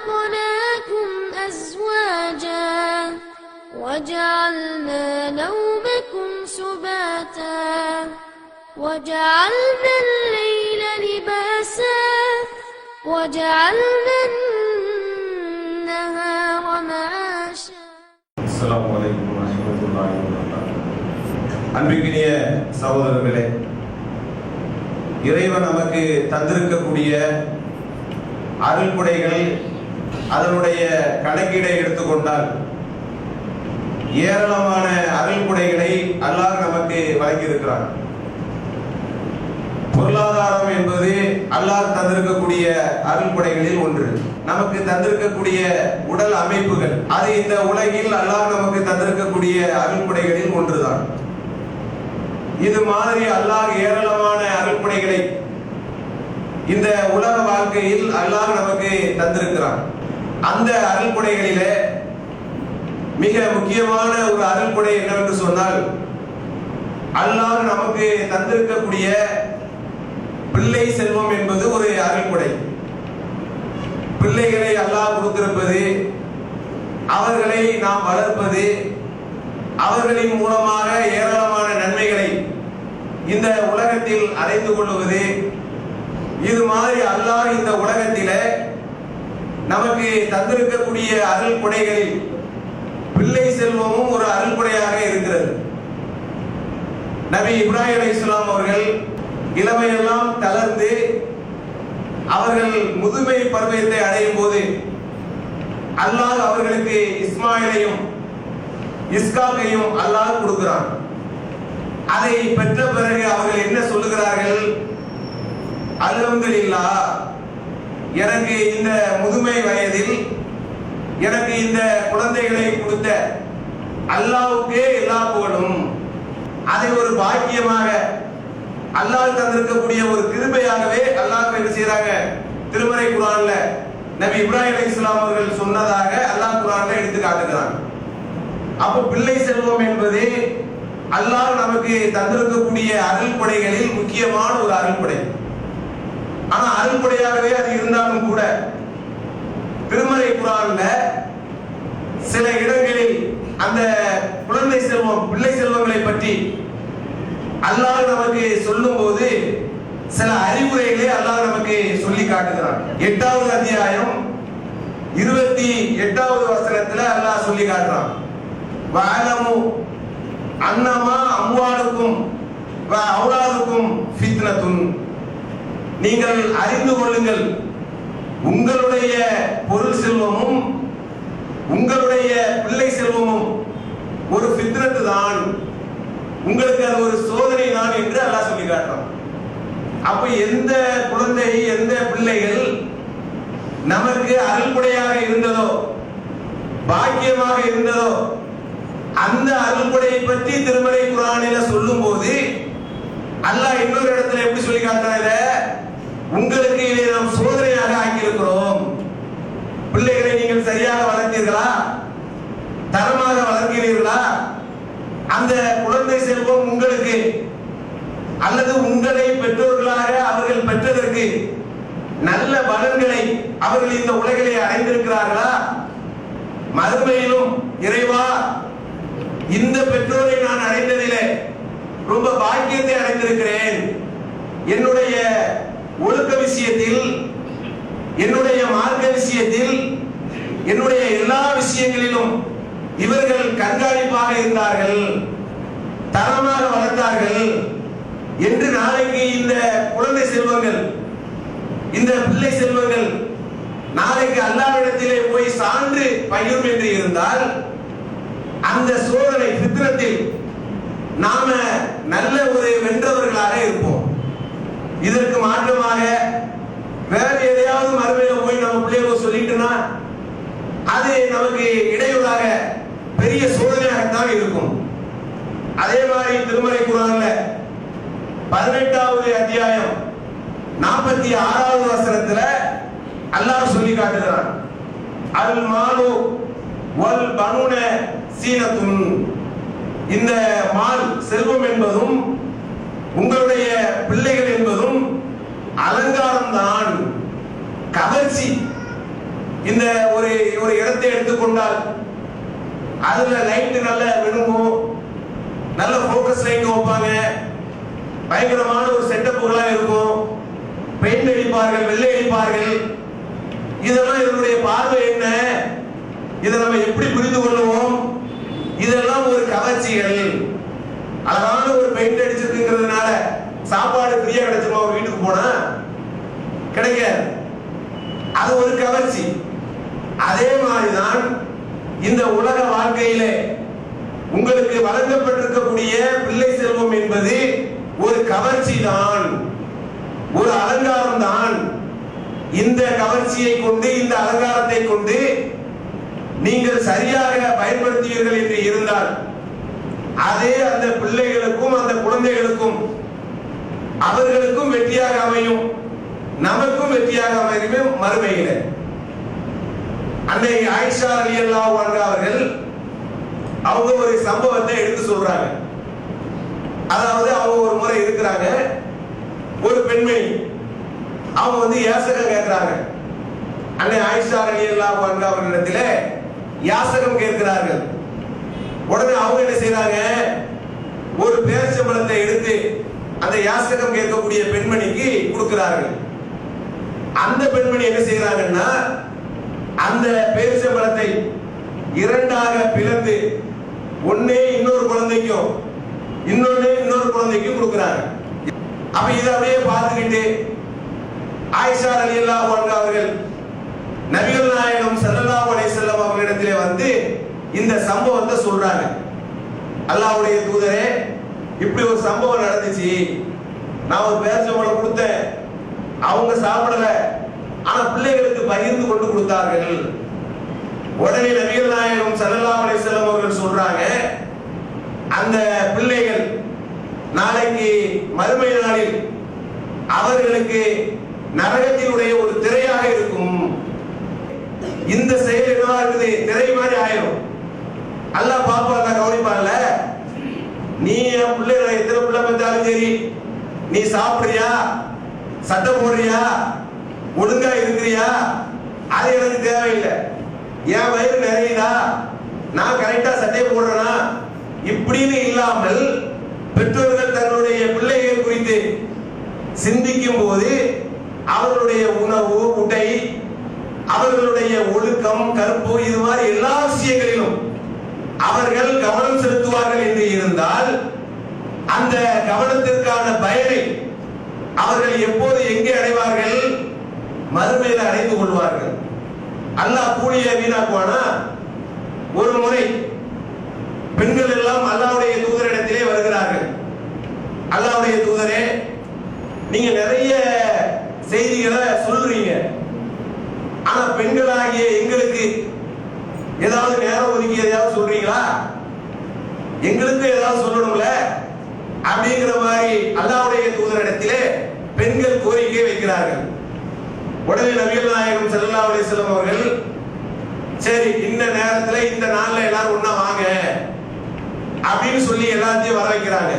وخلقناكم أزواجا وجعلنا نومكم سباتا وجعلنا الليل لباسا وجعلنا النهار معاشا அஸ்ஸலாமு அலைக்கும் வரஹ்மத்துல்லாஹி வபரகாத்துஹு அன்பிற்கினிய சகோதரர்களே இறைவன் நமக்கு தந்திருக்கக்கூடிய அருள்கொடைகள் அதனுடைய கணக்கீடை எடுத்துக்கொண்டால் ஏராளமான அருள்கொடைகளை அல்லாஹ் நமக்கு வழங்கியிருக்கிறார் பொருளாதாரம் என்பது அல்லாஹ் தந்திருக்கக்கூடிய அருள்கொடைகளில் ஒன்று. நமக்கு தந்திருக்கக்கூடிய உடல் அமைப்புகள் அது இந்த உலகில் அல்லாஹ் நமக்கு தந்திருக்கக்கூடிய அருள்கொடைகளில் ஒன்றுதான். இது மாதிரி அல்லாஹ் ஏராளமான அருள்கொடைகளை இந்த உலக வாழ்க்கையில் அல்லாஹ் நமக்கு தந்திருக்கிறான். அந்த அருள்கொடைகளிலே மிக முக்கியமான ஒரு அருள்கொடை என்னவென்று சொன்னால் அல்லாஹ் நமக்கு தந்திருக்கக்கூடிய பிள்ளை செல்வம் என்பது ஒரு அருள்கொடை பிள்ளைகளை அல்லாஹ் கொடுத்திருப்பது அவர்களை நாம் வளர்ப்பது அவர்களின் மூலமாக ஏராளமான நன்மைகளை இந்த உலகத்தில் அடைந்து கொள்வது இது மாதிரி அல்லாஹ் இந்த உலகத்திலே நமக்கு தந்திருக்கக்கூடிய அருள் கொடைகளில் பிள்ளை செல்வமும் ஒரு அருள் கொடையாக இருக்கிறது. நபி இப்ராஹிம் அலைஹிஸ்ஸலாம் அவர்கள் இளமையெல்லாம் தளர்ந்து அவர்கள் முதுமை பருவத்தை அடையும் போது அல்லாஹ் அவர்களுக்கு இஸ்மாயிலையும் இஸ்காக்கையும் அல்லாஹ் கொடுக்கிறான். அதை பெற்ற பிறகு அவர்கள் என்ன சொல்லுகிறார்கள்? அல்ஹம்துலில்லா எனக்கு இந்த முதுமை வயதில் எனக்கு இந்த குழந்தைகளை கொடுத்த அல்லாவுக்கே எல்லா புகழும். அதை ஒரு பாக்கியமாக அல்லாஹ் தந்திருக்கக்கூடிய ஒரு கிருபையாகவே அல்லாஹ் என்ன செய்யறாங்க திருமறை குரான்ல நபி இப்ராஹிம் இஸ்லாம் அவர்கள் சொன்னதாக அல்லாஹ் குரான்ல எடுத்து காட்டுகிறான். அப்போ பிள்ளை செல்வம் என்பது அல்லாஹ் நமக்கு தந்திருக்கக்கூடிய அருள்கொடைகளில் முக்கியமான ஒரு அருள்கொடை ஆனா அருள்கொடையாகவே அது இருந்தாலும் கூட திருமறை குரான்ல சில இடங்களில் அந்த குழந்தை செல்வம் பிள்ளை செல்வங்களை பற்றி அல்லாஹ் நமக்கு சொல்லும் போது சில அறிவுரைகளை அல்லாஹ் நமக்கு சொல்லி காட்டுகிறான். எட்டாவது அத்தியாயம் இருபத்தி எட்டாவது வசனத்துல அல்லாஹ் சொல்லி காட்டுறான். வஅலமு அன்னமா அம்மாளுக்கும் வ அவுலாதுக்கும் ஃபித்னத்துன். நீங்கள் அறிந்து கொள்ளுங்கள். உங்களுடைய பொருள் செல்வமும் உங்களுடைய பிள்ளை செல்வமும் ஒரு பித்ரத்து தான். உங்களுக்கு அது ஒரு சோதனை தான் என்று அல்லாஹ் சொல்லி காட்டுறான். அப்ப எந்த குழந்தை எந்த பிள்ளைகள் நமக்கு அருள்படையாக இருந்ததோ பாக்கியமாக இருந்ததோ அந்த அருள்படையை பற்றி திருமலை குரானில சொல்லும் போது அல்லாஹ் இன்னொரு இடத்துல எப்படி சொல்லி காட்டுறாங்க உங்களுக்கு இதை நாம் சோதனையாக ஆக்கியிருக்கிறோம். பிள்ளைகளை நீங்கள் சரியாக வளர்த்தீர்களா? தரமாக வளர்க்கிறீர்களா? அந்த குழந்தை செல்வம் உங்களுக்கு அல்லது உங்களை பெற்றோர்களாக அவர்கள் பெற்றதற்கு நல்ல பலன்களை அவர்கள் இந்த உலகிலே அடைந்திருக்கிறார்களா? மறுமையிலும் இறைவா இந்த பெற்றோரை நான் அடைந்ததிலே ரொம்ப பாக்கியத்தை அடைந்திருக்கிறேன். என்னுடைய ஒழுக்க விஷயத்தில் என்னுடைய மார்க்க விஷயத்தில் என்னுடைய எல்லா விஷயங்களிலும் இவர்கள் கண்காணிப்பாக இருந்தார்கள் தரமாக வளர்ந்தார்கள் என்று நாளைக்கு இந்த குழந்தை செல்வங்கள் இந்த பிள்ளை செல்வங்கள் நாளைக்கு அல்லாவிடத்திலே போய் சான்று பயிரும் என்று இருந்தால் அந்த சோதனை சித்திரத்தில் நாம நல்ல ஒரு வென்றவர்களாக இருப்போம். இதற்கு மாற்றமாக வேற எதையாவது மறுமையில போய் நம்ம பிள்ளைகளுக்கு சொல்லிட்டுனா அது நமக்கு இடையூறாக பெரிய சோதனையாகத்தான் இருக்கும். அதே மாதிரி திருமலை குரான்ல பதினெட்டாவது அத்தியாயம் நாற்பத்தி ஆறாவது வசனத்துல அல்லாஹ் சொல்லி காட்டுகிறான். அல் மாலு வல் பனுன சீனத்துன். இந்த மால் செல்வம் என்பதும் உங்களுடைய பிள்ளைகள் என்பதும் அலங்காரம் தான் கவர்ச்சி. இந்த ஒரு ஒரு இடத்தை எடுத்துக்கொண்டால் அதுல லைட் நல்ல விழுங்கும் நல்ல ஃபோக்கஸ் லைட் வைப்பாங்க. பயங்கரமான ஒரு செட்டப்புகளா இருக்கும். பெயிண்ட் அடிப்பார்கள் வெள்ளை அடிப்பார்கள் இதெல்லாம் இதனுடைய பார்வை என்ன? இதை நம்ம எப்படி புரிந்து கொள்ளுவோம்? இதெல்லாம் ஒரு கவர்ச்சிகள். அழகான ஒரு பெயிண்ட் அடிச்சிருக்குங்கிறதுனால சாப்பாடு ஃப்ரீயா கிடைச்சிருமா? ஒரு வீட்டுக்கு போனா? கிடைக்காது. அது ஒரு கவர்ச்சி. அதே மாதிரிதான் இந்த உலக வாழ்க்கையிலே உங்களுக்கு வழங்கப்பட்டிருக்கக்கூடிய பிள்ளை செல்வம் என்பது ஒரு கவர்ச்சி தான் ஒரு அலங்காரம் தான் இந்த கவர்ச்சியை கொண்டு இந்த அலங்காரத்தை கொண்டு நீங்கள் சரியாக பயன்படுத்துவீர்கள் என்று இருந்தால் அதே அந்த பிள்ளைகளுக்கும் அந்த குழந்தைகளுக்கும் அவர்களுக்கும் வெற்றியாக அமையும். நமக்கும் வெற்றியாக அமையுமே மறுமையில. அன்னை ஆயிஷா அலி அல்லா அவர்கள் அவங்க ஒரு சம்பவத்தை எடுத்து சொல்றாங்க. அதாவது அவங்க ஒரு முறை இருக்கிறாங்க. ஒரு பெண்மணி. அவங்க வந்து யாசகம் கேட்கிறாங்க அன்னை ஆயிஷா அலி அல்லா அவர்களிடத்தில் யாசகம் கேட்கிறார்கள். உடனே அவங்க என்ன செய்யறாங்க ஒரு பேரிச்சம்பழத்தை எடுத்து அந்த யாசகம் கேட்கக்கூடிய பெண்மணிக்கு கொடுக்கிறார்கள். அந்த பெண்மணி என்ன செய்யறாங்கன்னா அந்த பேரிச்சம்பழத்தை இரண்டாக பிளந்து ஒன்னே இன்னொரு குழந்தைக்கும் இன்னொன்னு இன்னொரு குழந்தைக்கும் கொடுக்குறாங்க அப்ப இதை அப்படியே பார்த்துக்கிட்டு ஆயிஷா அலி அல்லா அவர்கள் நபிகள் நாயகம் ஸல்லல்லாஹு அலைஹி வஸல்லம் அவர்களிடத்திலே வந்து இந்த சம்பவத்தை சொல்றாங்க. அல்லாவுடைய தூதரே இப்படி ஒரு சம்பவம் நடந்துச்சு. நான் ஒரு பேரிச்சம்பழம் கொடுத்தேன். அவங்க சாப்பிடல. ஆனா பிள்ளைகளுக்கு பகிர்ந்து கொண்டு கொடுத்தார்கள். உடனே நபிகள் நாயகம் ஸல்லல்லாஹு அலைஹி அவர்கள் சொல்றாங்க அந்த பிள்ளைகள் நாளைக்கு மறுமை நாளில் அவர்களுக்கு நரகத்தினுடைய ஒரு திரையாக இருக்கும். இந்த செயல் என்னவா இருக்குது? திரை மாதிரி ஆயிரும். அல்லாஹ் பாப்பாங்க கவனிப்பான்ல நீ என் பிள்ளைகளை எத்தனை பிள்ளை பெற்றாலும் சரி. நீ சாப்பிடுறியா? சட்டை போடுறியா? ஒழுங்கா இருக்கிறியா? அது எனக்கு தேவையில்லை. என் வயிறு நிறையுதா? நான் கரெக்டா சட்டை போடுறேனா? இப்படின்னு இல்லாமல் பெற்றோர்கள் தன்னுடைய பிள்ளைகள் குறித்து சிந்திக்கும் போது அவர்களுடைய உணவு உடை அவர்களுடைய ஒழுக்கம் கருப்பு இது மாதிரி எல்லா விஷயங்களிலும் அவர்கள் கவனம் செலுத்துவார்கள் என்று இருந்தால் அந்த கவனத்திற்கான பயனை அவர்கள் எப்போது எங்கே அடைவார்கள்? மறுமையில அடைந்து கொள்வார்கள். அல்லாஹ் கூலிய வீணாக்குவானா? ஒரு முறை பெண்கள் எல்லாம் அல்லாஹ்வுடைய தூதரிடத்திலே வருகிறார்கள். அல்லாவுடைய தூதரே நீங்க நிறைய செய்திகளை சொல்றீங்க. ஆனா பெண்களாகிய எங்களுக்கு ஏதாவது நேரம் ஒதுக்கி எதையாவது சொல்றீங்களா? எங்களுக்கு ஏதாவது சொல்லணும்ல? அப்படிங்கிற மாதிரி அல்லாவுடைய தூதரிடத்திலே பெண்கள் கோரிக்கை வைக்கிறார்கள். உடனே நபிகள் நாயகம் செல்லா அலைஹி அவர்கள் சரி இந்த நேரத்துல இந்த நாள்ல எல்லாரும் ஒன்னா வாங்க அப்படின்னு சொல்லி எல்லாத்தையும் வர வைக்கிறாங்க.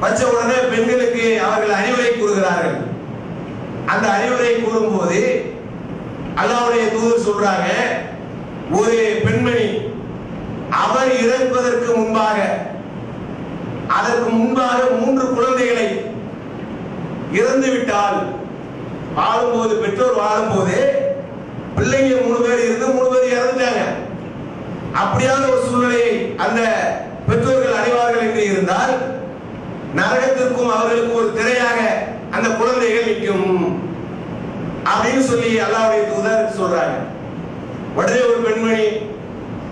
வச்ச உடனே பெண்களுக்கு அவர்கள் அறிவுரை கூறுகிறார்கள். அந்த அறிவுரை கூறும்போது அல்லாவுடைய தூதர் சொல்றாங்க ஒரு பெண்மணி அவர் இறப்பதற்கு முன்பாக அதற்கு முன்பாக மூன்று குழந்தைகளை இறந்து விட்டால் வாழும்போது பெற்றோர் வாழும்போது பிள்ளைங்க மூணு பேர் இருந்து மூணு பேர் இறந்துட்டாங்க. அப்படியான ஒரு சூழ்நிலையை அந்த பெற்றோர்கள் அறிவார்கள் என்று இருந்தால் நரகத்திற்கும் அவர்களுக்கும் ஒரு திரையாக அந்த குழந்தைகள் நிற்கும் அப்படின்னு சொல்லி அல்லாவுடைய தூதர் சொல்றாங்க. உடனே ஒரு பெண்மணி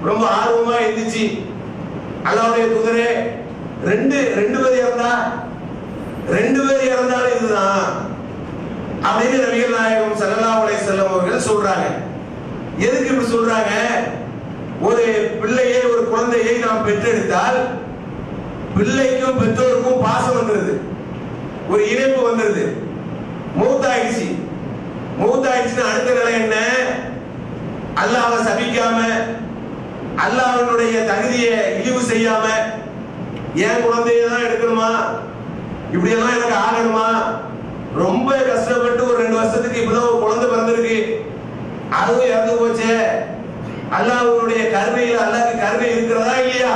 ரொம்ப ஆர்வமா எழுந்துச்சு அல்லாவுடைய குதிரை ரெண்டு ரெண்டு பேர் இறந்தா ரெண்டு பேர் இறந்தாலும் இதுதான் அப்படின்னு நபிகள் நாயகம் ஸல்லல்லாஹு அலைஹி வஸல்லம் அவர்கள் சொல்றாங்க. எதுக்கு இப்படி சொல்றாங்க? ஒரு பிள்ளையை ஒரு குழந்தையை நாம் பெற்றெடுத்தால் பிள்ளைக்கும் பெற்றோருக்கும் பாசம் வந்துருது. ஒரு இணைப்பு வந்துருது. மூத்தாயிடுச்சு. மூத்தாயிடுச்சுன்னா அடுத்த நிலை என்ன? அல்லாஹ்வை சபிக்காம அல்லாஹனுடைய தகுதியை இழிவு செய்யாம என் குழந்தைய தான் எடுக்கணுமா? இப்படி எல்லாம் எனக்கு ஆகணுமா? ரொம்ப கஷ்டப்பட்டு ஒரு ரெண்டு வருஷத்துக்கு இப்பதான் ஒரு குழந்தை பிறந்திருக்கு. அதுவும் இறந்து போச்சே. அல்லாஹ்வுடைய கருணையில் அல்லாஹ்க்கு கருணை இருக்கிறதா இல்லையா?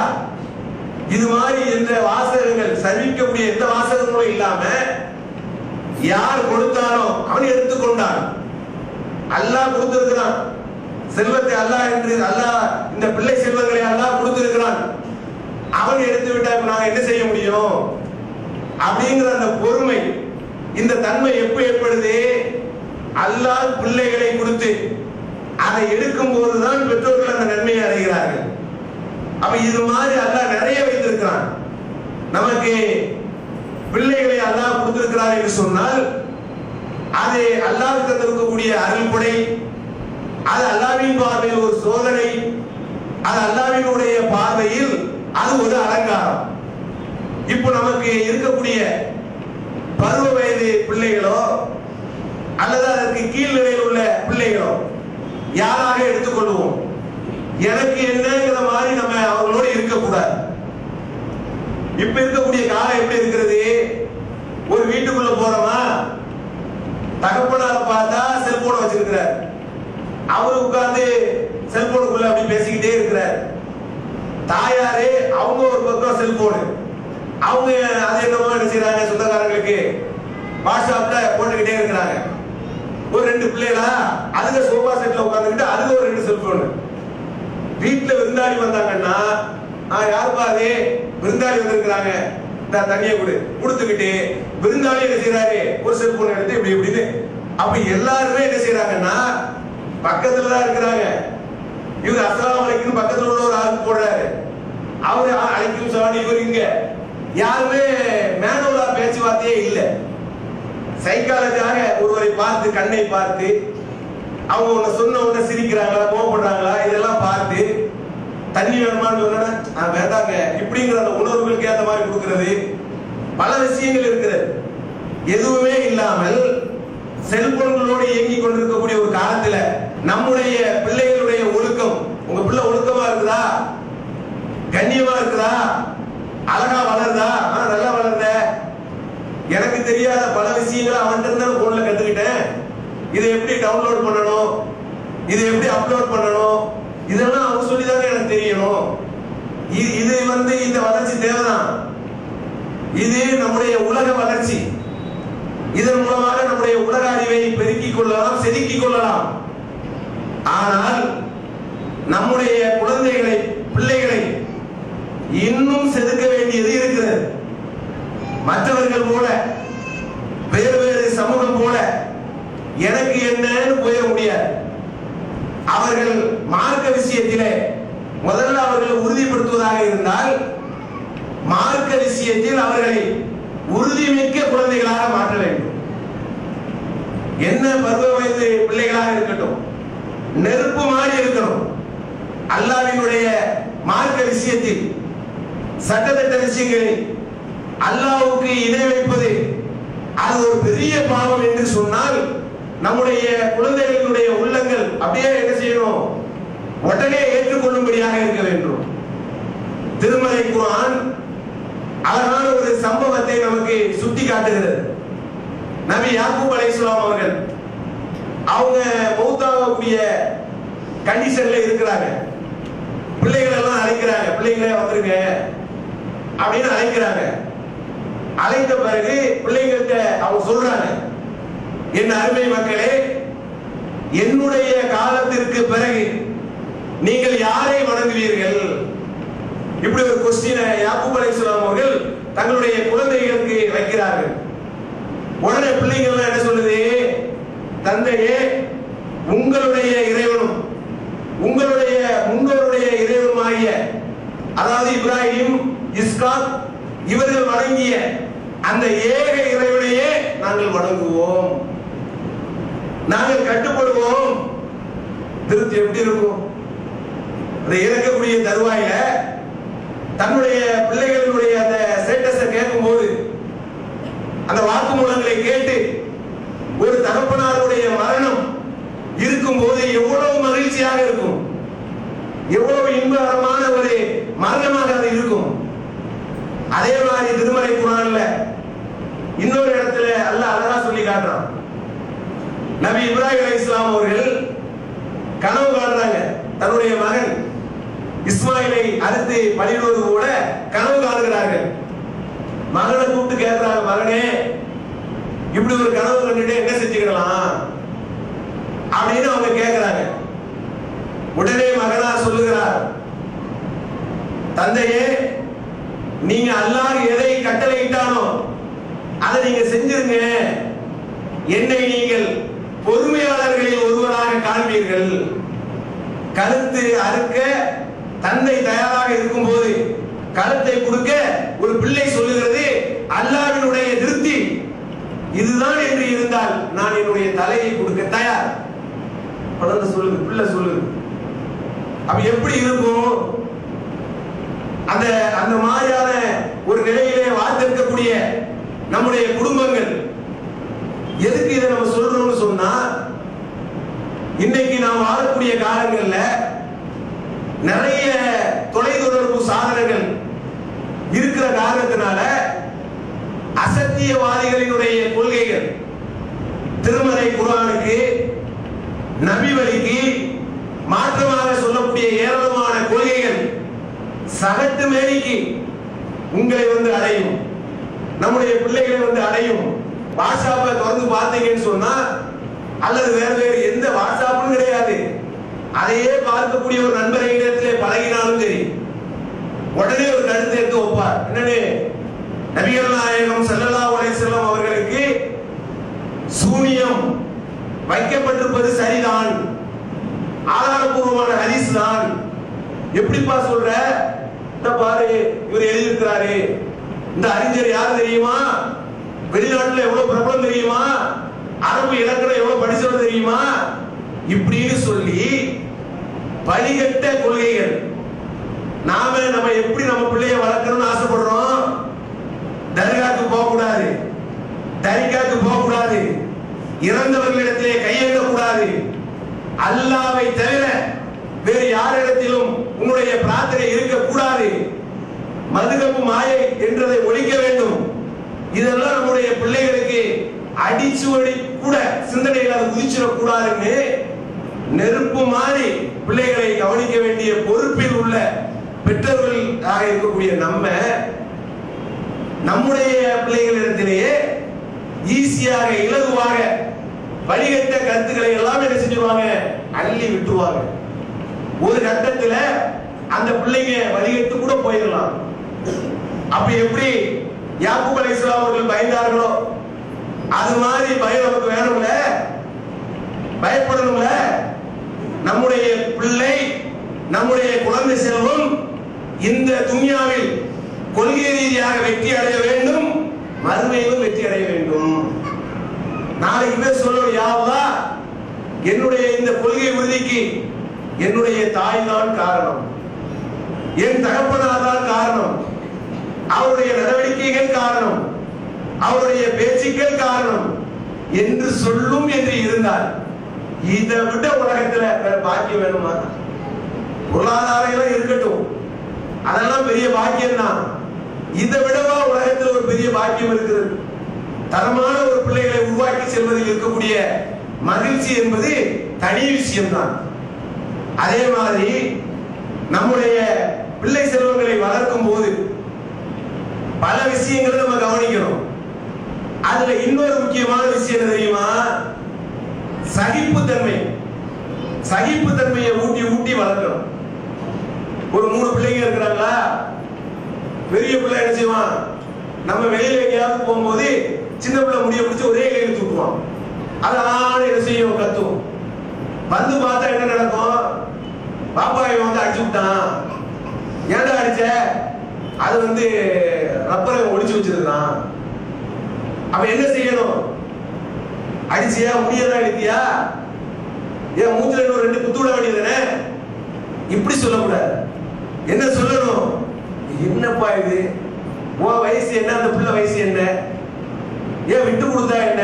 இது மாதிரி எந்த வாசகங்கள் சர்விக்கக்கூடிய எந்த வாசகங்களும் இல்லாம யார் கொடுத்தாரோ அவன் எடுத்துக்கொண்டான். அல்லாஹ் கொடுத்திருக்கிறான். செல்வத்தை அல்லாஹ் என்று அல்லாஹ் இந்த பிள்ளை செல்வங்களை அல்லாஹ் கொடுத்திருக்கிறான். அவன் எடுத்து விட்டா இப்ப நாங்க என்ன செய்ய முடியும்? அப்படிங்கிற அந்த பொறுமை இந்த தன்மை எப்ப ஏற்படுது? அல்லாஹ் பிள்ளைகளை கொடுத்து அதை எடுக்கும் போதுதான் பெற்றோர்கள் அந்த நன்மையை அடைகிறார்கள். அப்ப இது மாதிரி அல்லாஹ் நிறைய வைத்திருக்கிறான். நமக்கு பிள்ளைகளை அல்லாஹ் கொடுத்திருக்கிறார் என்று சொன்னால் அது அல்லாஹ் தந்திருக்கக்கூடிய அருள்படை அது அல்லாவின் பார்வையில் ஒரு சோதனை அது அல்லாவினுடைய பார்வையில் அது ஒரு அலங்காரம். இப்போ நமக்கு இருக்கக்கூடிய பருவ வயது பிள்ளைகளோ அல்லது அதற்கு கீழ்நிலையில் உள்ள பிள்ளைகளோ யாராக எடுத்துக்கொள்வோம்? எனக்கு என்னங்கிற மாதிரி நம்ம அவங்களோட இருக்கக்கூடாது. இப்ப இருக்கக்கூடிய காலம் எப்படி இருக்கிறது? ஒரு வீட்டுக்குள்ள போறோமா? தகப்பனார பார்த்தா செல்போனை வச்சிருக்கிறார். அவரு உட்கார்ந்து செல்போனுக்குள்ள அப்படி பேசிக்கிட்டே இருக்கிறார். தாயாரே அவங்க ஒரு பக்கம் செல்போனு. அவங்க அது என்னமோ என்ன செய்யறாங்க சொந்தக்காரங்களுக்கு? வாட்ஸ்அப்ல போட்டுக்கிட்டே இருக்கிறாங்க. ஒரு ரெண்டு பிள்ளைகளா அதுங்க சோஃபா செட்ல உட்காந்துக்கிட்டு அதுங்க ஒரு ரெண்டு செல்போனு. வீட்டுல விருந்தாளி வந்தாங்கன்னா ஆ யாருப்பா அது? விருந்தாளி வந்திருக்கிறாங்க. இந்த தண்ணியை கொடு. கொடுத்துக்கிட்டு விருந்தாளி என்ன செய்யறாரு ஒரு செல்போன் எடுத்து இப்படி இப்படின்னு. அப்ப எல்லாருமே என்ன செய்யறாங்கன்னா பக்கத்துல தான் இருக்கிறாங்க. இவர் அஸ்லாம் அலைக்கும் பக்கத்துல உள்ள ஒரு ஆளுக்கு போடுறாரு. அவரு "ஆ, அலைக்கும் சலாம் இவர் இங்க. யாருமே மேனுவலா பேச்சுவார்த்தையே இல்லை. சைக்காலஜியாக ஒருவரை பார்த்து கண்ணை பார்த்து அவங்க உன்னை சொன்ன உடனே சிரிக்கிறாங்களா கோவப்படுறாங்களா இதெல்லாம் பார்த்து தண்ணி வேணுமான்னு சொன்னா வேண்டாங்க. இப்படிங்கிற அந்த உணர்வுகளுக்கு ஏற்ற மாதிரி கொடுக்கிறது. பல விஷயங்கள் இருக்கிறது. எதுவுமே இல்லாமல் செல்போன்களோடு இயங்கிக் கொண்டிருக்கக்கூடிய ஒரு காலத்துல நம்முடைய பிள்ளைகளுடைய ஒழுக்கம் உங்க பிள்ளை ஒழுக்கமா இருக்குதா? கண்ணியமா இருக்குதா? அழகா வளருதா? ஆனா நல்லா வளருத? எனக்கு தெரியாத பல விஷயங்களை அவன்கிட்ட இருந்து போன்ல கத்துக்கிட்டேன். இதை எப்படி டவுன்லோட் பண்ணணும்? இதை எப்படி அப்லோட் பண்ணணும்? இதெல்லாம் அவன் சொல்லிதாங்க எனக்கு தெரியணும். இது இது வந்து இந்த வளர்ச்சி தேவைதான். இது நம்முடைய உலக வளர்ச்சி. இதன் மூலமாக நம்முடைய உலக அறிவை பெருக்கிக் கொள்ளலாம் செதுக்கிக் கொள்ளலாம். ஆனால் நம்முடைய குழந்தைகளை பிள்ளைகளை இன்னும் செதுக்க வேண்டியது இருக்கிறது. மற்றவர்கள் போல வேறு வேறு சமூகம் போல எனக்கு என்னன்னு போயிட முடியாது. அவர்கள் மார்க்க விஷயத்திலே முதல்ல அவர்களை உறுதிப்படுத்துவதாக இருந்தால் மார்க்க விஷயத்தில் அவர்களை உறுதிமிக்க குழந்தைகளாக மாற்ற வேண்டும். என்ன பருவ வயது பிள்ளைகளாக இருக்கட்டும் நெருப்பு மாறி இருக்கிறோம் அல்லாவினுடைய மார்க்க விஷயத்தில் சட்டத்திட்ட விஷயங்களில் அல்லாவுக்கு இணை வைப்பது அது ஒரு பெரிய பாவம் என்று சொன்னால் நம்முடைய குழந்தைகளுடைய உள்ளங்கள் அப்படியே என்ன செய்யணும்? உடனே ஏற்றுக்கொள்ளும்படியாக இருக்க வேண்டும். திருமலை குரான் அழகான ஒரு சம்பவத்தை நமக்கு சுட்டி காட்டுகிறது நபி யாக்கூப் அலை அவர்கள் அவங்க மௌத்தாகக்கூடிய கண்டிஷன்ல இருக்கிறாங்க. பிள்ளைகள் எல்லாம் அழைக்கிறாங்க. பிள்ளைங்களே வந்துருங்க. அப்படின்னு அழைக்கிறாங்க. அழைத்த பிறகு பிள்ளைங்கள்ட்ட அவங்க சொல்றாங்க என் அருமை மக்களே என்னுடைய காலத்திற்கு பிறகு நீங்கள் யாரை வணங்குவீர்கள்? இப்படி ஒரு கொஸ்டினை யாக்கூப் அலைஹிஸ்ஸலாம் அவர்கள் தங்களுடைய குழந்தைகளுக்கு வைக்கிறார்கள். உடனே பிள்ளைங்கள்லாம் என்ன சொல்லுது? தந்தையே உங்களுடைய இறைவனும் உங்களுடைய முன்னோருடைய இறைவனுமாகிய அதாவது இப்ராஹிம் இஸ்காத் இவர்கள் வணங்கிய அந்த ஏக இறைவனையே நாங்கள் வணங்குவோம். நாங்கள் கட்டுப்படுவோம். திருப்தி எப்படி இருக்கும்? அந்த இறக்கக்கூடிய தருவாயில தன்னுடைய பிள்ளைகளுடைய அந்த ஸ்டேட்டஸை கேட்கும்போது அந்த வாக்குமூலங்களை கேட்டு ஒரு தகப்பனாருடைய மரணம் இருக்கும் போது எவ்வளவு மகிழ்ச்சியாக இருக்கும். எவ்வளவு இன்பகரமான ஒரு மரணமாக அது இருக்கும். அதே மாதிரி திருமலை குரான்ல இன்னொரு இடத்துல அல்ல அழகா சொல்லி காட்டுறான். நபி இப்ராஹிம் அலி இஸ்லாம் அவர்கள் கனவு காணுறாங்க. தன்னுடைய மகன் இஸ்மாயிலை அறுத்து பலியிடுவது கூட கனவு காணுகிறார்கள். மகனை கூப்பிட்டு கேட்கிறாங்க மகனே இப்படி ஒரு கனவு கண்டுட்டு என்ன செஞ்சுக்கிடலாம்? அப்படின்னு அவங்க கேட்கிறாங்க உடனே மகனார் சொல்லுகிறார் தந்தையே நீங்க அல்லாஹ் எதை கட்டளையிட்டானோ அதை நீங்க செஞ்சிருங்க. என்னை நீங்கள் பொறுமையாளர்களில் ஒருவராக காண்பீர்கள். கழுத்து அறுக்க தந்தை தயாராக இருக்கும்போது கழுத்தை கொடுக்க ஒரு பிள்ளை சொல்லுகிறது அல்லாவினுடைய இதுதான் என்று இருந்தால் நான் என்னுடைய தலையை கொடுக்க தயார். குழந்தை சொல்லுது பிள்ளை சொல்லுது அப்ப எப்படி இருக்கும்? அந்த அந்த மாதிரியான ஒரு நிலையிலே வாழ்ந்திருக்கக்கூடிய நம்முடைய குடும்பங்கள். எதுக்கு இதை நம்ம சொல்றோம்னு சொன்னா இன்னைக்கு நாம் வாழக்கூடிய காலங்கள்ல நிறைய தொலைதொடர்பு சாதனங்கள் இருக்கிற காரணத்தினால அசத்தியவாதிகளினுடைய கொள்கைகள். திருமலை குரானுக்கு நபி வழிக்கு மாற்றமாக சொல்லக்கூடிய ஏராளமான கொள்கைகள். சகட்டு மேனிக்கு உங்களை வந்து அடையும். நம்முடைய பிள்ளைகளை வந்து அடையும். வாட்ஸ்அப்பை தொடர்ந்து பார்த்தீங்கன்னு சொன்னா அல்லது வேற வேறு எந்த வாட்ஸ்அப்பும் கிடையாது. அதையே பார்க்கக்கூடிய ஒரு நண்பரை இடத்திலே பழகினாலும் சரி உடனே ஒரு கருத்து எடுத்து வைப்பார். என்னன்னு நபிகள் நாயகம் செல்லல்லா உலக செல்லும் அவர்களுக்கு சூனியம் வைக்கப்பட்டிருப்பது சரிதான். ஆதாரபூர்வமான ஹரிஸ் தான் எப்படிப்பா சொல்ற? இந்த பாரு இவர் எழுதியிருக்கிறாரு. இந்த அறிஞர் யார் தெரியுமா? வெளிநாட்டுல எவ்வளவு பிரபலம் தெரியுமா? அரபு இலக்கணம் எவ்வளவு படிச்சவர் தெரியுமா? இப்படின்னு சொல்லி பழிகட்ட கொள்கைகள். நாம நம்ம எப்படி நம்ம பிள்ளைய வளர்க்கணும்னு ஆசைப்படுறோம்? தர்காக்கு போகக்கூடாது. தரிகாக்கு போகக்கூடாது. இறந்தவர்களிடத்திலே கையெழுக்கக்கூடாது அல்லாவை தவிர வேறு யாரிடத்திலும் உன்னுடைய பிரார்த்தனை இருக்கக்கூடாது. மதுகப்பு மாயை என்றதை ஒழிக்க வேண்டும். இதெல்லாம் நம்முடைய பிள்ளைகளுக்கு அடிச்சுவடி கூட சிந்தனையில் உதிச்சிடக்கூடாதுன்னு நெருப்பு மாறி பிள்ளைகளை கவனிக்க வேண்டிய பொறுப்பில் உள்ள பெற்றோர்கள் ஆக இருக்கக்கூடிய நம்ம நம்முடைய பிள்ளைகளிடத்திலேயே ஈஸியாக இலகுவாக வழிகட்ட கருத்துக்களை எல்லாம் என்ன செஞ்சிருவாங்க? அள்ளி விட்டுருவாங்க. ஒரு கட்டத்துல அந்த பிள்ளைங்க வழிகட்டு கூட போயிடலாம். அப்ப எப்படி யாக்கூப் அலைஹிஸ்ஸலாம் அவர்கள் பயந்தார்களோ? அது மாதிரி பயம் நமக்கு வேணும்ல? பயப்படணும்ல? நம்முடைய பிள்ளை நம்முடைய குழந்தை செல்வம் இந்த துன்யாவில் கொள்கை ரீதியாக வெற்றி அடைய வேண்டும் மறுமையிலும் வெற்றி அடைய வேண்டும். நாளைக்கு பேர் சொல்லணும் யாவா என்னுடைய இந்த கொள்கை உறுதிக்கு என்னுடைய தாய் தான் காரணம். என் தகப்பனார் தான் காரணம். அவருடைய நடவடிக்கைகள் காரணம். அவருடைய பேச்சுக்கள் காரணம். என்று சொல்லும் என்று இருந்தால் இதை விட உலகத்துல வேற பாக்கியம் வேணுமா? பொருளாதாரம் எல்லாம் இருக்கட்டும். அதெல்லாம் பெரிய பாக்கியம் தான் இதை விடவா உலகத்தில் ஒரு பெரிய பாக்கியம் இருக்கிறது. தரமான ஒரு பிள்ளைகளை உருவாக்கி செல்வதில் இருக்கக்கூடிய மகிழ்ச்சி என்பது தனி விஷயம்தான். அதே மாதிரி நம்முடைய பிள்ளை செல்வங்களை வளர்க்கும் போது பல விஷயங்களை நம்ம கவனிக்கிறோம் அதுல இன்னொரு முக்கியமான விஷயம் என்ன தெரியுமா? சகிப்புத்தன்மை. சகிப்புத்தன்மையை ஊட்டி ஊட்டி வளர்க்கணும். ஒரு மூணு பிள்ளைங்க இருக்கிறாங்களா? பெரிய பிள்ளை என்ன செய்வான்? நம்ம வெளியில எங்கேயாவது போகும்போது சின்ன பிள்ளை முடிய பிடிச்சி ஒரே கையில் தூக்குவான். அது ஆடு என்ன செய்யும்? கத்தும். வந்து பார்த்தா என்ன நடக்கும்? பாப்பா இவன் வந்து அடிச்சு விட்டான். ஏன்டா அடிச்ச? அது வந்து ரப்பரை ஒடிச்சு வச்சிருக்கான் அவன் என்ன செய்யணும்? அடிச்சியா? முடியதான் அடித்தியா ஏன் மூஞ்சில ரெண்டு குத்து விட வேண்டியதுதானே இப்படி சொல்லக்கூடாது. என்ன சொல்லணும்? என்னப்பா இது? உன் வயசு என்ன? அந்த பிள்ளை வயசு என்ன? ஏன் விட்டு கொடுத்தா என்ன?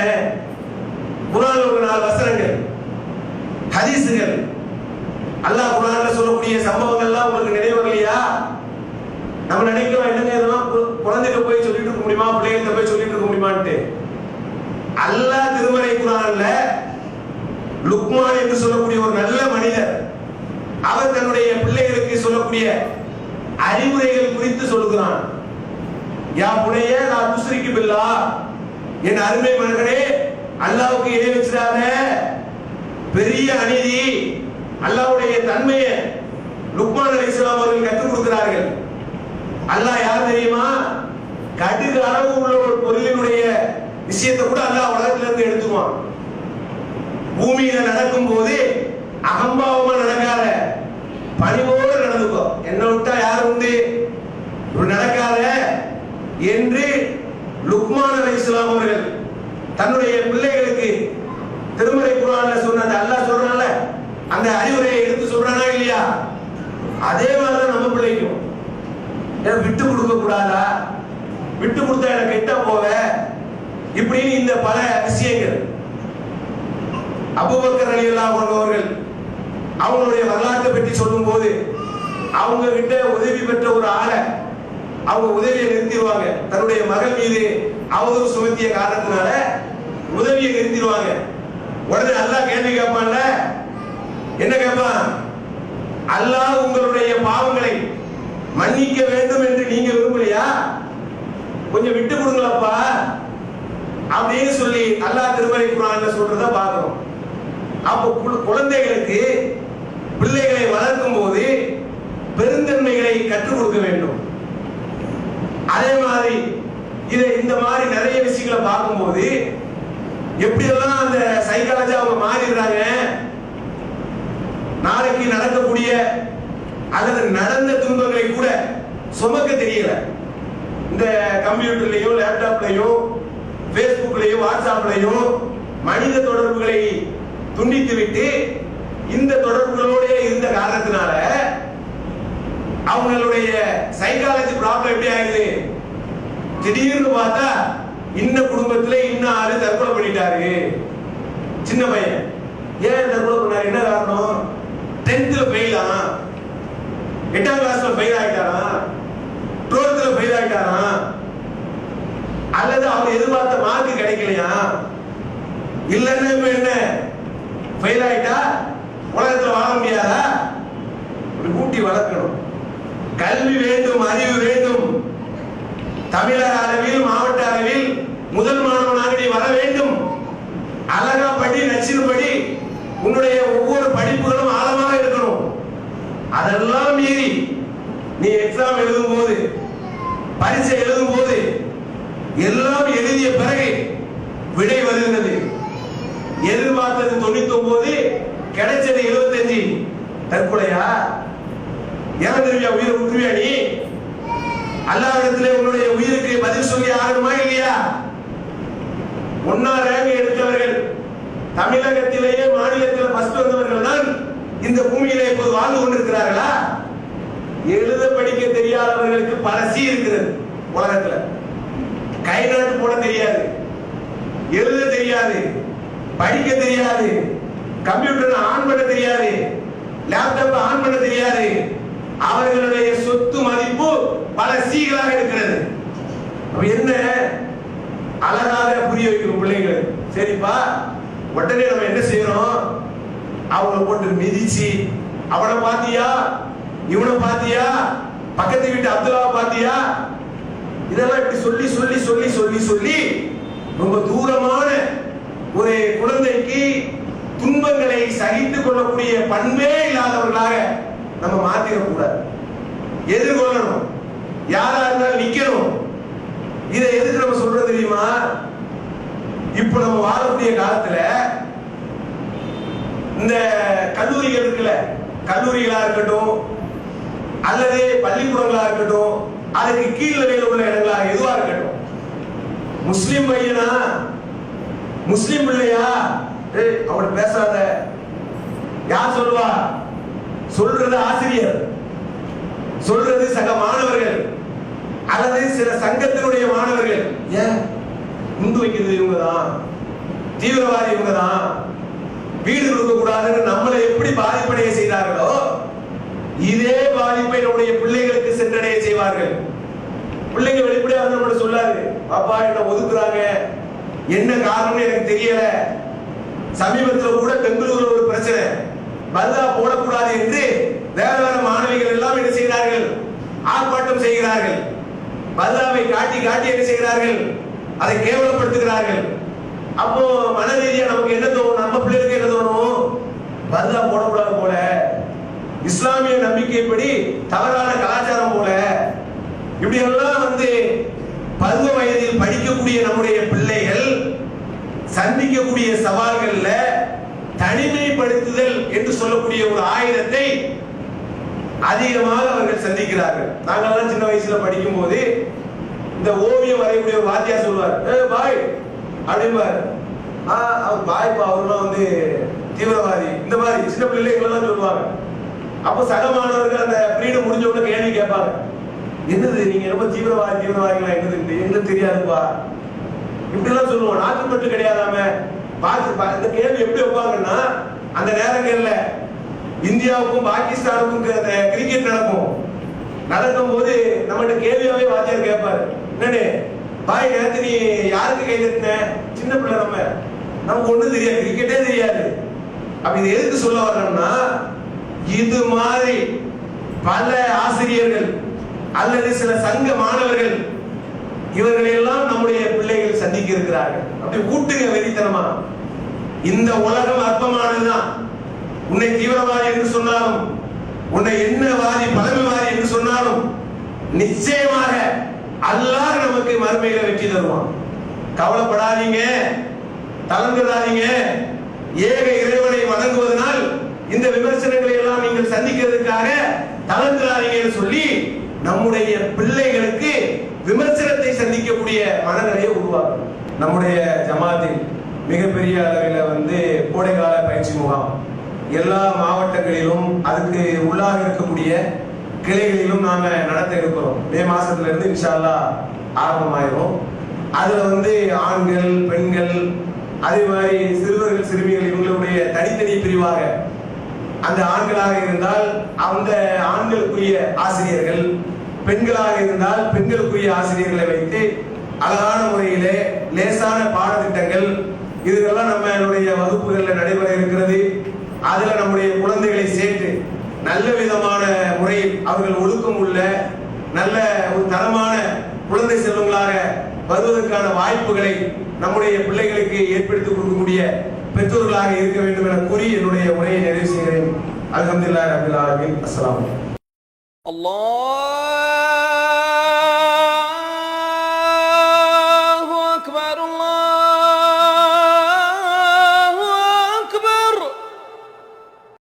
குரான் ஒரு நாலு வசனங்கள் ஹதீசுகள். அல்லாஹ் குரான்ல சொல்லக்கூடிய சம்பவங்கள்லாம் உங்களுக்கு நினைவு வரலையா நம்ம நினைக்கிறோம் என்னங்க இதெல்லாம்? குழந்தைகிட்ட போய் சொல்லிட்டு இருக்க முடியுமா? பிள்ளைகிட்ட போய் சொல்லிட்டு இருக்க முடியுமான்ட்டு. அல்லாஹ் திருமறை குரான்ல லுக்மான் என்று சொல்ல ஒரு நல்ல மனிதர் அவர் தன்னுடைய பிள்ளைகளுக்கு சொல்லக்கூடிய அறிவுரைகள் குறித்து சொல்லுகிறான் யா புனைய நான் துஸ்ரிக்கு பில்லா என் அருமை மகனே அல்லாவுக்கு இணை வச்சிடாத. பெரிய அநீதி அல்லாவுடைய தன்மையை லுக்மான் அலைஹிஸ்ஸலாம் அவர்கள் கற்றுக் கொடுக்கிறார்கள். அல்லாஹ் யார் தெரியுமா? கடுகு அளவு உள்ள ஒரு பொருளினுடைய விஷயத்தை கூட அல்லாஹ் உலகத்திலிருந்து எடுத்துவான் பூமியில நடக்கும் போது அகம்பாவமா நடக்காத பணிவோடு நடந்துக்கோ. என்ன விட்டா யார் உண்டு? நடக்காத என்று லுக்மான் அலை இஸ்லாம் அவர்கள் தன்னுடைய பிள்ளைகளுக்கு திருமறை குரான்ல அந்த அல்லாஹ் சொல்றான்ல அந்த அறிவுரையை எடுத்து சொல்றானா இல்லையா? அதே மாதிரிதான் நம்ம பிள்ளைக்கும். எனக்கு விட்டு கொடுக்க கூடாதா? விட்டு கொடுத்தா எனக்கு கெட்டா போவ? இப்படின்னு இந்த பல விஷயங்கள். அபுபக்கர் அலி அல்லா அவர்கள் அவங்களுடைய வரலாற்றை பற்றி சொல்லும்போது அவங்க கிட்ட உதவி பெற்ற ஒரு ஆளை அவங்க உதவியை நிறுத்திடுவாங்க. தன்னுடைய மகள் மீது அவதூறு சுமத்திய காரணத்தினால உதவியை நிறுத்திடுவாங்க. உடனே அல்லாஹ் கேள்வி கேட்பான்ல? என்ன கேட்பான்? அல்லாஹ் உங்களுடைய பாவங்களை மன்னிக்க வேண்டும் என்று நீங்க விரும்பலையா? கொஞ்சம் விட்டு கொடுங்களப்பா? அப்படின்னு சொல்லி அல்லாஹ் திருமலை குரான்ல சொல்றத பாக்குறோம் அப்போ குழந்தைகளுக்கு பிள்ளைகளை வளர்க்கும் போது பெருந்தன்மைகளை கற்றுக் கொடுக்க வேண்டும். அதே மாதிரி இதை இந்த மாதிரி நிறைய விஷயங்களை பார்க்கும்போது எப்படியெல்லாம் அந்த சைக்காலஜி அவங்க மாறிடுறாங்க நாளைக்கு நடக்கக்கூடிய அல்லது நடந்த துன்பங்களை கூட சுமக்க தெரியல. இந்த கம்ப்யூட்டர்லயோ லேப்டாப்லயோ ஃபேஸ்புக்லயும் வாட்ஸ்அப்லயோ மனித தொடர்புகளை துண்டித்து விட்டு இந்த தொடர்புகளோட இருந்த காரணத்தினால அவங்களுடைய சைக்காலஜி ப்ராப்ளம் எப்படி ஆகுது? திடீர்னு பார்த்தா இன்ன குடும்பத்துல இன்ன ஆளு தற்கொலை பண்ணிட்டாரு. சின்ன பையன். ஏன் தற்கொலை பண்ணாரு? என்ன காரணம்? டென்த்ல ஃபெயிலா எட்டாம் கிளாஸ்ல ஃபெயில் ஆயிட்டாராம் டுவெல்த்ல ஃபெயில் ஆயிட்டாராம் அல்லது அவர் எதிர்பார்த்த மார்க் கிடைக்கலையா? இல்லைன்னா இப்ப என்ன? ஃபெயில் ஆயிட்டா? உலகத்துல வாழ முடியாதா? இப்படி கூட்டி வளர்க்கணும். கல்வி வேண்டும் அறிவு வேண்டும். தமிழக அளவில் மாவட்ட அளவில் முதல் மாணவனாக நீ வர வேண்டும். அழகா படி நச்சினபடி உன்னுடைய ஒவ்வொரு படிப்புகளும் ஆழமாக இருக்கணும். அதெல்லாம் மீறி நீ எக்ஸாம் எழுதும் போது பரீட்சை எழுதும் போது எல்லாம் எழுதிய பிறகு விடை வருகிறது எதிர்பார்த்தது தொண்ணூத்தி ஒன்பது கிடைச்சது எழுபத்தஞ்சு தற்கொலையா? இறந்துருவியா உயிரை விட்டுருவியா நீ? அல்லாவிடத்திலே உன்னுடைய உயிருக்கு பதில் சொல்லி ஆகணுமா இல்லையா? ஒன்னா ரேங்க் எடுத்தவர்கள் தமிழகத்திலேயே மாநிலத்தில் ஃபர்ஸ்ட் வந்தவர்கள் தான் இந்த பூமியிலே இப்போது வாழ்ந்து கொண்டிருக்கிறார்களா? எழுத படிக்க தெரியாதவர்களுக்கு பல இருக்கிறது உலகத்துல. கை நாட்டு போட தெரியாது எழுத தெரியாது படிக்க தெரியாது கம்ப்யூட்டர் ஆன் பண்ண தெரியாது லேப்டாப் ஆன் பண்ண தெரியாது அவர்களுடைய சொத்து மதிப்பு பல சீகளாக இருக்கிறது அப்ப என்ன அழகாக புரிய வைக்கணும் பிள்ளைங்களுக்கு சரிப்பா உடனே நம்ம என்ன செய்யறோம் அவங்கள போட்டு மிதிச்சு அவனை பாத்தியா இவனை பாத்தியா பக்கத்து வீட்டு அப்துல்லாவை பாத்தியா இதெல்லாம் இப்படி சொல்லி சொல்லி சொல்லி சொல்லி சொல்லி ரொம்ப தூரமான ஒரு குழந்தைக்கு துன்பங்களை சகித்துக் கொள்ளக்கூடிய பண்பே இல்லாதவர்களாக நம்ம மாத்திர கூடாது எதிர்கொள்ளணும். யாரா இருந்தாலும் நிக்கணும். இதை எதுக்கு நம்ம சொல்றது தெரியுமா? இப்ப நம்ம வாழக்கூடிய காலத்துல இந்த கல்லூரிகள் இருக்குல்ல கல்லூரிகளா இருக்கட்டும் அல்லது பள்ளிக்கூடங்களா இருக்கட்டும் அதுக்கு கீழ்நிலையில் உள்ள இடங்களா எதுவா இருக்கட்டும். முஸ்லிம் பையனா? முஸ்லிம் பிள்ளையா? ஏய் அவனை பேசாத. யார் சொல்லுவா? சொல்றது ஆசிரியர். சொல்றது சக மாணவர்கள். அல்லது சில சங்கத்தினுடைய மாணவர்கள். ஏன்? குண்டு வைக்கிறது இவங்க தான் தீவிரவாதி இவங்க தான் வீடு கொடுக்க கூடாதுன்னு நம்மளை எப்படி பாதிப்படைய செய்தார்களோ இதே பாதிப்பை நம்முடைய பிள்ளைகளுக்கு சென்றடைய செய்வார்கள். பிள்ளைங்க வெளிப்படையா வந்து நம்மள சொல்லாது பாப்பா என்ன ஒதுக்குறாங்க. என்ன காரணம்னு எனக்கு தெரியல. சமீபத்துல கூட பெங்களூர்ல ஒரு பிரச்சனை. பல்லா போடக்கூடாது என்று வேற வேற மாணவிகள் எல்லாம் என்ன செய்கிறார்கள்? ஆர்ப்பாட்டம் செய்கிறார்கள். பல்லாவை காட்டி காட்டி என்ன செய்கிறார்கள்? அதை கேவலப்படுத்துகிறார்கள். அப்போ மன ரீதியா நமக்கு என்ன தோணும்? நம்ம பிள்ளைகளுக்கு என்ன தோணும்? பல்லா போடக்கூடாது போல. இஸ்லாமிய நம்பிக்கைப்படி தவறான கலாச்சாரம் போல. இப்படி எல்லாம் வந்து பருவ வயதில் படிக்கக்கூடிய நம்முடைய பிள்ளைகள் சந்திக்கக்கூடிய சவால்கள்ல தனிமைப்படுத்துதல் என்று சொல்லக்கூடிய ஒரு ஆயுதத்தை அதிகமாக அவர்கள் சந்திக்கிறார்கள். நாங்கெல்லாம் சின்ன வயசுல படிக்கும் போது இந்த ஓவியம் வரையக்கூடிய ஒரு வாத்தியார் சொல்லுவார் ஏ பாய் அப்படிம்பார். ஆ அவர் பாய்ப்பா அவர்லாம் வந்து தீவிரவாதி. இந்த மாதிரி சின்ன பிள்ளைகள் சொல்லுவாங்க. அப்போ சக மாணவர்கள் அந்த பீரியட் முடிஞ்ச உடனே கேள்வி கேட்பாங்க. என்னது நீங்க ரொம்ப தீவிரவாதி தீவிரவாதிகளா? என்னது எங்களுக்கு தெரியாதுப்பா. இப்படி எல்லாம் சொல்லுவோம் நாட்டுப்பட்டு கிடையாதாம? பார்த்து பா- இந்த கேள்வி எப்படி வைப்பாங்கன்னா அந்த நேரங்கள்ல இந்தியாவுக்கும் பாகிஸ்தானுக்கும் அந்த கிரிக்கெட் நடக்கும். நடக்கும் போது நம்மகிட்ட கேள்வியாவே வாத்தியார் கேட்பாரு. என்னடே பாய் நேத்து நீ யாருக்கு கை தட்டின சின்ன பிள்ளை நம்ம. நமக்கு ஒண்ணும் தெரியாது கிரிக்கெட்டே தெரியாது. அப்ப இது எதுக்கு சொல்ல வர்றோம்னா இது மாதிரி பல ஆசிரியர்கள் அல்லது சில சங்க மாணவர்கள் இவர்களை எல்லாம் நம்முடைய பிள்ளைகள் சந்திக்க இருக்கிறார்கள். அப்படி கூட்டுங்க வெறித்தனமா. இந்த உலகம் அற்பமானதுதான். உன்னை தீவிரவாதி என்று சொன்னாலும் உன்னை என்னவாதி பழமைவாதி என்று சொன்னாலும் நிச்சயமாக அல்லாஹ் நமக்கு மறுமையில வெற்றி தருவான். கவலைப்படாதீங்க. தளர்ந்துடாதீங்க ஏக இறைவனை வணங்குவதனால் இந்த விமர்சனங்களை எல்லாம் நீங்கள் சந்திக்கிறதுக்காக கலந்துடாதீங்கன்னு சொல்லி நம்முடைய பிள்ளைகளுக்கு விமர்சனத்தை சந்திக்கக்கூடிய மனநிலையை உருவாக்கும் நம்முடைய ஜமாத்தில் மிகப்பெரிய அளவில் வந்து கோடைகால பயிற்சி முகாம். எல்லா மாவட்டங்களிலும் அதுக்கு உள்ளாக இருக்கக்கூடிய கிளைகளிலும் நாங்க நடத்த இருக்கிறோம். மே மாசத்துல இருந்து இன்ஷால்லா ஆரம்பமாயிரும். அதுல வந்து ஆண்கள் பெண்கள் அதே மாதிரி சிறுவர்கள் சிறுமிகள் இவங்களுடைய தனித்தனி பிரிவாக அந்த ஆண்களாக இருந்தால் அந்த ஆண்களுக்குரிய ஆசிரியர்கள் பெண்களாக இருந்தால் பெண்களுக்குரிய ஆசிரியர்களை வைத்து அழகான முறையிலே லேசான பாடத்திட்டங்கள் இதுக்கெல்லாம் நம்மளுடைய வகுப்புகளில் நடைபெற இருக்கிறது. அதுல நம்முடைய குழந்தைகளை சேர்த்து நல்ல விதமான முறையில் அவர்கள் ஒழுக்கம் உள்ள நல்ல ஒரு தரமான குழந்தை செல்வங்களாக வருவதற்கான வாய்ப்புகளை நம்முடைய பிள்ளைகளுக்கு ஏற்படுத்திக் கொடுக்கக்கூடிய பெற்றோர்களாக இருக்க வேண்டும் என கூறி என்னுடைய உரையை நிறைவு செய்கிறேன். அலமதுல்லா அபுல் ஆலமின். அஸ்லாம் அல்லாஹ்!